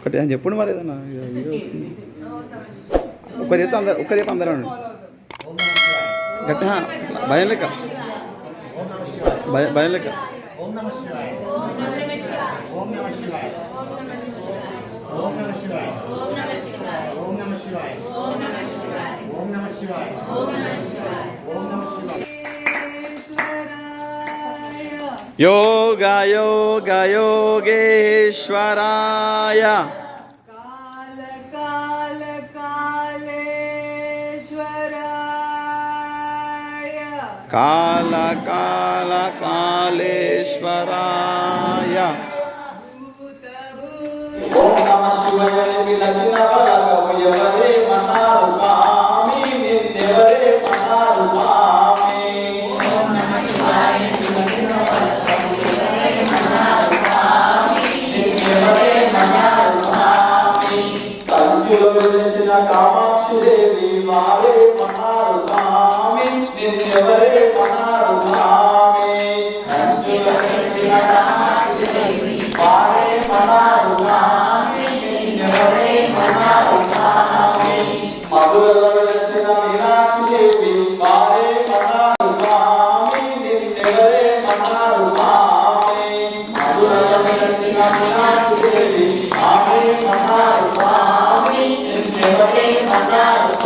ఒకటి అని చెప్పండి మరి ఏదన్నా. వస్తుంది. ఒక చేత అందరు ఒక్క చేత అందరూ ఉండండి. గట్టి హా, భయం లెక్క. భయం భయం లెక్క. ఓం నమ శివాయ. ఓం నమ శివాయ. ఓం నమ శివాయ. ఓం నమ శివాయ. योगेश्वराय। काल काल कालेश्वराय। काल काल कालेश्वराय। भूत भूत కంచులో వెలిసిన కామాక్షి దేవి వారే మన్నారు స్వామి నిన్నెవరే మన్నారు స్వామి కంచులో వెలిసిన కామాక్షి దేవి వారే మన్నారు స్వామి నిన్నెవరే మన్నారు స్వామి మధురలో వెలిసిన మీనాక్షి దేవి వారే మన్నారు స్వామి నిన్నెవరే మన్నారు స్వామి మధురలో వెలిసిన మీనాక్షి దేవి వారే మన్నారు స్వామి